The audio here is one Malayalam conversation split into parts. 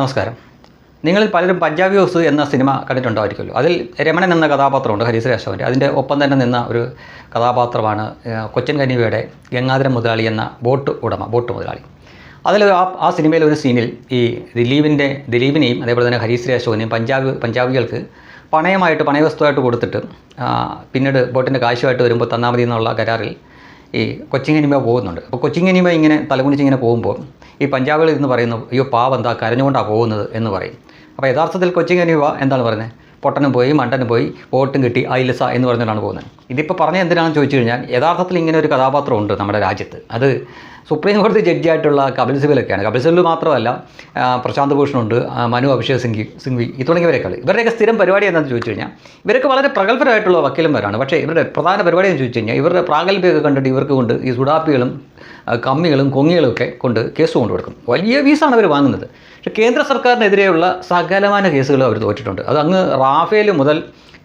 നമസ്കാരം. നിങ്ങളിൽ പലരും പഞ്ചാബി ഹൗസ് എന്ന സിനിമ കണ്ടിട്ടുണ്ടായിരിക്കുമല്ലോ. അതിൽ രമണൻ എന്ന കഥാപാത്രമുണ്ട് ഹരിശ്രീ അശോകന്റെ. അതിന്റെ ഒപ്പം തന്നെ നിന്ന ഒരു കഥാപാത്രമാണ് കൊച്ചൻ കനിവയുടെ ഗംഗാധരൻ മുതലാളി എന്ന ബോട്ട് ഉടമ ബോട്ട് മുതലാളി. അതിൽ ആ ആ സിനിമയിലെ ഒരു സീനിൽ ഈ ദിലീപിന്റെ ദിലീപിനെയും അതേപോലെ തന്നെ ഹരിശ്രീ അശോകനെയും പഞ്ചാബ് പഞ്ചാബികൾക്ക് പണയമായിട്ട് പണയവസ്തുവായിട്ട് കൊടുത്തിട്ട് പിന്നീട് ബോട്ടിന്റെ കാശുമായിട്ട് വരുമ്പോൾ തന്നാമതി എന്നുള്ള കരാറിൽ ഈ കൊച്ചിൻ എനിമ പോകുന്നുണ്ട്. അപ്പോൾ കൊച്ചിൻ എനിമ ഇങ്ങനെ തലകുനിച്ച് ഇങ്ങനെ പോകുമ്പോൾ ഈ പഞ്ചാബികൾ ഇന്ന് പറയുന്നു അയ്യോ പാവം എന്താ കരഞ്ഞുകൊണ്ടാണ് പോകുന്നത്? എന്ന് പറയും. അപ്പോൾ യഥാർത്ഥത്തിൽ കൊച്ചിൻ എനിമ എന്താണ് പറയുന്നത് പൊട്ടനും പോയി മണ്ടനും പോയി വോട്ടും കിട്ടി ഐലസ എന്ന് പറഞ്ഞിട്ടാണ് പോകുന്നത്. ഇതിപ്പോൾ പറഞ്ഞ എന്തിനാണെന്ന് ചോദിച്ചു കഴിഞ്ഞാൽ യഥാർത്ഥത്തിൽ ഇങ്ങനെ ഒരു കഥാപാത്രം ഉണ്ട് നമ്മുടെ രാജ്യത്ത്. അത് സുപ്രീം കോടതി ജഡ്ജിയായിട്ടുള്ള കപിൽ സിബലൊക്കെയാണ് കപിൽ സിബൽ മാത്രമല്ല പ്രശാന്ത് ഭൂഷണുണ്ട് മനു അഭിഷേക് സിംഗ് സിംഗ്വി ഈ തുടങ്ങിയവരെക്കാൾ ഇവരുടെയൊക്കെ സ്ഥിരം പരിപാടി എന്താണെന്ന് ചോദിച്ചു കഴിഞ്ഞാൽ ഇവരൊക്കെ വളരെ പ്രഗത്ഭരായിട്ടുള്ള വക്കീലന്മാരാണ്. പക്ഷേ ഇവരുടെ പ്രധാന പരിപാടി എന്ന് ചോദിച്ചു കഴിഞ്ഞാൽ ഇവരുടെ പ്രാഗൽഭ്യമൊക്കെ കണ്ടിട്ട് ഇവർക്ക് കൊണ്ട് ഈ സുഡാപ്പികളും കമ്മികളും കൊങ്ങികളും ഒക്കെ കൊണ്ട് കേസ് കൊണ്ടുകൊടുക്കും വലിയ ഫീസാണ് അവർ വാങ്ങുന്നത്. പക്ഷേ കേന്ദ്ര സർക്കാരിനെതിരെയുള്ള സകലമാന കേസുകൾ അവർ തോറ്റിട്ടുണ്ട്. അത് അങ്ങ് റാഫേൽ മുതൽ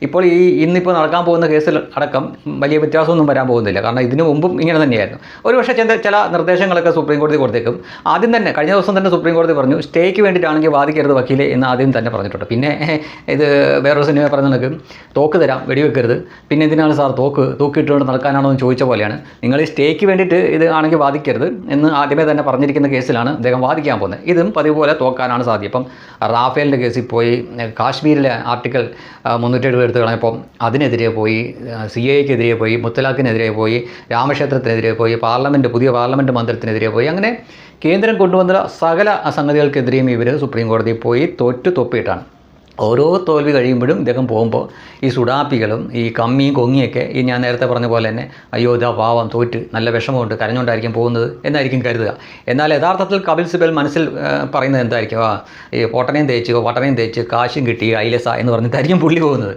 ഇപ്പോൾ ഈ ഇന്നിപ്പോൾ നടക്കാൻ പോകുന്ന കേസിൽ അടക്കം വലിയ വ്യത്യാസമൊന്നും വരാൻ പോകുന്നില്ല. കാരണം ഇതിനു മുമ്പും ഇങ്ങനെ തന്നെയായിരുന്നു. ഒരു പക്ഷേ ചില ചില നിർദ്ദേശങ്ങളൊക്കെ സുപ്രീം കോടതി കൊടുത്തേക്കും. ആദ്യം തന്നെ കഴിഞ്ഞ ദിവസം തന്നെ സുപ്രീം കോടതി പറഞ്ഞു സ്റ്റേക്ക് വേണ്ടിയിട്ടാണെങ്കിൽ വാദിക്കരുത് വക്കീലെ എന്ന് ആദ്യം തന്നെ പറഞ്ഞിട്ടുണ്ട്. പിന്നെ ഇത് വേറൊരു സിനിമ പറഞ്ഞ നിനക്ക് തോക്ക് തരാം വെടിവെക്കരുത്. പിന്നെ എന്തിനാണ് സാർ തോക്ക് തൂക്കിയിട്ടുകൊണ്ട് നടക്കാനാണോ എന്ന് ചോദിച്ച പോലെയാണ്. നിങ്ങൾ ഈ സ്റ്റേക്ക് വേണ്ടിയിട്ട് ഇത് ആണെങ്കിൽ വാദിക്കരുത് എന്ന് ആദ്യമേ തന്നെ പറഞ്ഞിരിക്കുന്ന കേസിലാണ് അദ്ദേഹം വാദിക്കാൻ പോകുന്നത്. ഇതും പതിവ് പോലെ തോക്കാനാണ് സാധ്യത ഇപ്പം റാഫേലിന്റെ കേസിൽ പോയി കാശ്മീരിലെ ആർട്ടിക്കൽ മുന്നൂറ്റി എഴുപത് എടുത്ത് കളഞ്ഞപ്പം അതിനെതിരെ പോയി സി എക്കെതിരെ പോയി മുത്തലാഖിനെതിരെ പോയി രാമക്ഷേത്രത്തിനെതിരെ പോയി പാർലമെന്റ് പുതിയ പാർലമെന്റ് മന്ദിരത്തിനെതിരെ പോയി. അങ്ങനെ കേന്ദ്രം കൊണ്ടുവന്ന സകല സംഗതികൾക്കെതിരെയും ഇവർ സുപ്രീം കോടതിയിൽ പോയി തോറ്റു തൊപ്പിയിട്ടാണ്. ഓരോ തോൽവി കഴിയുമ്പോഴും ഇദ്ദേഹം പോകുമ്പോൾ ഈ സുഡാപ്പികളും ഈ കമ്മിയും കൊങ്ങിയൊക്കെ ഈ ഞാൻ നേരത്തെ പറഞ്ഞ പോലെ തന്നെ അയ്യോ ഇതാ പാവം തോറ്റ് നല്ല വിഷമമുണ്ട് കരഞ്ഞുകൊണ്ടായിരിക്കും പോകുന്നത് എന്നായിരിക്കും കരുതുക. എന്നാൽ യഥാർത്ഥത്തിൽ കപിൽ സിബൽ മനസ്സിൽ പറയുന്നത് എന്തായിരിക്കും? ആ ഈ പൊട്ടനെയും തേച്ച് വട്ടനെയും തേച്ച് കാശും കിട്ടി ഐലസ എന്ന് പറഞ്ഞിട്ടായിരിക്കും പുള്ളി പോകുന്നത്.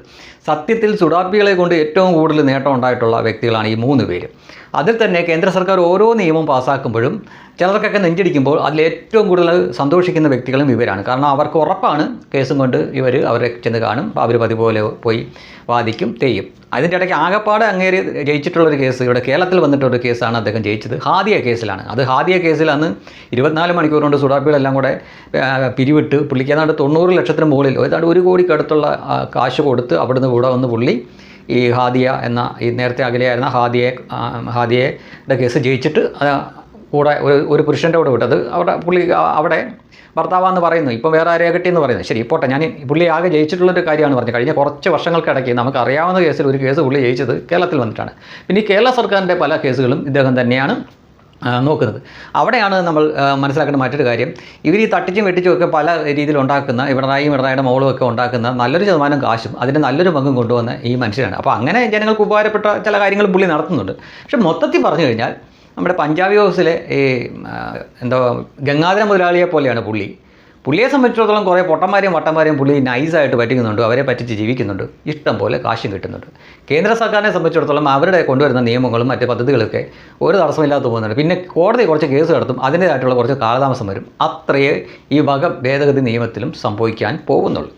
സത്യത്തിൽ സുഡാപ്പികളെ കൊണ്ട് ഏറ്റവും കൂടുതൽ നേട്ടം ഉണ്ടായിട്ടുള്ള വ്യക്തികളാണ് ഈ മൂന്ന് പേര്. അതിൽ തന്നെ കേന്ദ്ര സർക്കാർ ഓരോ നിയമം പാസ്സാക്കുമ്പോഴും ചിലർക്കൊക്കെ നെഞ്ചടിക്കുമ്പോൾ അതിൽ ഏറ്റവും കൂടുതൽ സന്തോഷിക്കുന്ന വ്യക്തികളും ഇവരാണ്. കാരണം അവർക്ക് ഉറപ്പാണ് കേസും കൊണ്ട് ഇവർ അവരെ ചെന്ന് കാണും. അവർ പതിപോലെ പോയി വാദിക്കും തെയ്യും. അതിന്റെ ഇടയ്ക്ക് ആകപ്പാട് അങ്ങേര് ജയിച്ചിട്ടുള്ളൊരു കേസ് ഇവിടെ കേരളത്തിൽ വന്നിട്ടൊരു കേസാണ് അദ്ദേഹം ജയിച്ചത്. ഹാദിയ കേസിലാണ്. അത് ഹാദിയ കേസിൽ അന്ന് ഇരുപത്തിനാല് മണിക്കൂർ കൊണ്ട് സുഡാപ്പികളെല്ലാം കൂടെ പിരിവിട്ട് പുള്ളിക്ക് ഏതാണ്ട് തൊണ്ണൂറ് ലക്ഷത്തിന് മുകളിൽ ഏതാണ്ട് ഒരു കോടിക്കടുത്തുള്ള കാശ് കൊടുത്ത് അവിടുന്ന് കൂടെ വന്ന് പുള്ളി ഈ ഹാദിയ എന്ന ഈ നേരത്തെ അകലെയായിരുന്ന ഹാദിയെ ഹാദിയയുടെ കേസ് ജയിച്ചിട്ട് കൂടെ ഒരു ഒരു പുരുഷന്റെ കൂടെ വിട്ടത്. അവിടെ പുള്ളി അവിടെ ഭർത്താവാന്ന് പറയുന്നു. ഇപ്പോൾ വേറെ ആരെയാണ് കിട്ടിയെന്ന് പറയുന്നത് ശരി പോട്ടെ. ഞാൻ പുള്ളി ആകെ ജയിച്ചിട്ടുള്ളൊരു കാര്യമാണ് പറഞ്ഞത്. കഴിഞ്ഞ കുറച്ച് വർഷങ്ങൾക്കിടയ്ക്ക് നമുക്ക് അറിയാവുന്ന കേസിൽ ഒരു കേസ് പുള്ളി ജയിച്ചത് കേരളത്തിൽ വന്നിട്ടാണ്. പിന്നെ ഈ കേരള സർക്കാരിന്റെ പല കേസുകളും ഇദ്ദേഹം തന്നെയാണ് നോക്കുന്നത്. അവിടെയാണ് നമ്മൾ മനസ്സിലാക്കേണ്ട മറ്റൊരു കാര്യം. ഇവർ ഈ തട്ടിച്ചും വെട്ടിച്ചും ഒക്കെ പല രീതിയിൽ ഉണ്ടാക്കുന്ന ഇവിടായും ഇവിടായുടെ മോളും ഒക്കെ ഉണ്ടാക്കുന്ന നല്ലൊരു ശതമാനം കാശും അതിന്റെ നല്ലൊരു പങ്കും കൊണ്ടുവന്ന ഈ മനുഷ്യരാണ്. അപ്പോൾ അങ്ങനെ ജനങ്ങൾക്ക് ഉപകാരപ്പെട്ട ചില കാര്യങ്ങൾ പുള്ളി നടത്തുന്നുണ്ട്. പക്ഷെ മൊത്തത്തിൽ പറഞ്ഞു കഴിഞ്ഞാൽ നമ്മുടെ പഞ്ചാബി ഹൗസിലെ ഈ എന്തോ ഗംഗാധര മുതലാളിയെ പോലെയാണ് പുള്ളി. പുള്ളിയെ സംബന്ധിച്ചിടത്തോളം കുറേ പൊട്ടന്മാരെയും വട്ടന്മാരെയും പുള്ളി നൈസായിട്ട് പറ്റിക്കുന്നുണ്ട് അവരെ പറ്റിച്ച് ജീവിക്കുന്നുണ്ട് ഇഷ്ടം പോലെ കാശും കിട്ടുന്നുണ്ട്. കേന്ദ്ര സർക്കാരിനെ സംബന്ധിച്ചിടത്തോളം അവരുടെ കൊണ്ടുവരുന്ന നിയമങ്ങളും മറ്റ് പദ്ധതികളൊക്കെ ഒരു തടസ്സമില്ലാതെ പോകുന്നുണ്ട്. പിന്നെ കോടതി കുറച്ച് കേസ് നടത്തും അതിന്റേതായിട്ടുള്ള കുറച്ച് കാലതാമസം വരും. അത്രയേ ഈ വക ഭേദഗതി നിയമത്തിലും സംഭവിക്കാൻ പോകുന്നുള്ളൂ.